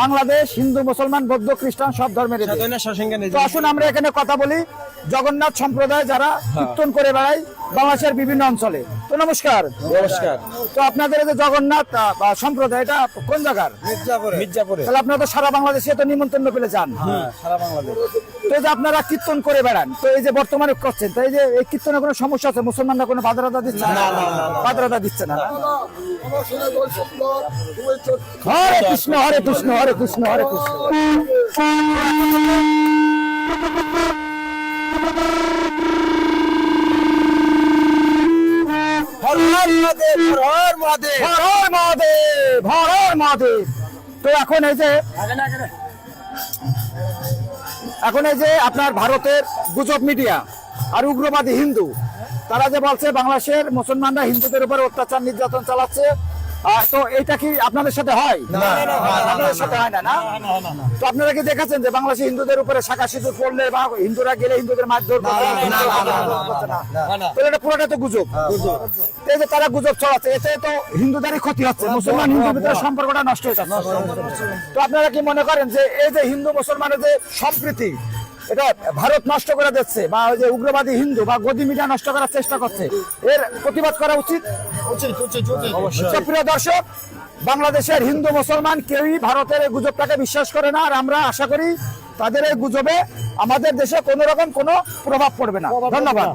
বাংলাদেশ হিন্দু মুসলমান বৌদ্ধ খ্রিস্টান সব ধর্মের আসুন আমরা এখানে কথা বলি। জগন্নাথ সম্প্রদায় যারা কীর্তন করে বেড়ায় বাংলাদেশের বিভিন্ন অঞ্চলে। তো নমস্কার। নমস্কার। তো আপনাদের এই যে জগন্নাথ বা সম্প্রদায় এটা কোন জায়গার? মির্জাপুরে। তাহলে আপনারা তো সারা বাংলাদেশে তো নিমন্ত্রণ পেলে যান। হ্যাঁ সারা বাংলাদেশ। তো এই যে আপনারা কীর্তন করে বেড়ান তো এই যে বর্তমানে করছেন তো এই যে এই কীর্তনে কোনো সমস্যা আছে? মুসলমানরা কোনো বাধা দিচ্ছে না? বাধা রাধা দিচ্ছে না? হরে কৃষ্ণ হরে কৃষ্ণ হরে কৃষ্ণ হরে কৃষ্ণ। মহাদেব হর হর মহাদেব হর হর মহাদেব হর হর মহাদেব তো এখন এই যে এখন এই যে আপনার ভারতের গুজব মিডিয়া আর উগ্রবাদী হিন্দু তারা যে বলছে বাংলাদেশের মুসলমানরা হিন্দুদের উপর অত্যাচার নির্যাতন চালাচ্ছে তো এটা কি আপনাদের সাথে হয় আপনাদের সাথে হয় না না তো আপনারা কি দেখেছেন যে বাংলাদেশে হিন্দুদের উপরে শাখা সিঁদুর পড়লে বা হিন্দুরা গেলে হিন্দুদের মারধর। তাহলে এটা পুরোটা তো গুজব এই যে তারা গুজব ছড়াচ্ছে এতে তো হিন্দুদেরই ক্ষতি হচ্ছে মুসলমান হিন্দুর ভিতরে সম্পর্কটা নষ্ট হয়ে যাচ্ছে তো আপনারা কি মনে করেন যে এই যে হিন্দু মুসলমানের যে সম্প্রীতি এটা ভারত নষ্ট করে দিচ্ছে বা ওই যে উগ্রবাদী হিন্দু বা গদি মিডিয়া নষ্ট করার চেষ্টা করছে এর প্রতিবাদ করা উচিত প্রিয় দর্শক বাংলাদেশের হিন্দু মুসলমান কেউই ভারতের এই গুজবটাকে বিশ্বাস করে না আর আমরা আশা করি তাদের এই গুজবে আমাদের দেশে কোনো রকম কোনো প্রভাব পড়বে না। ধন্যবাদ।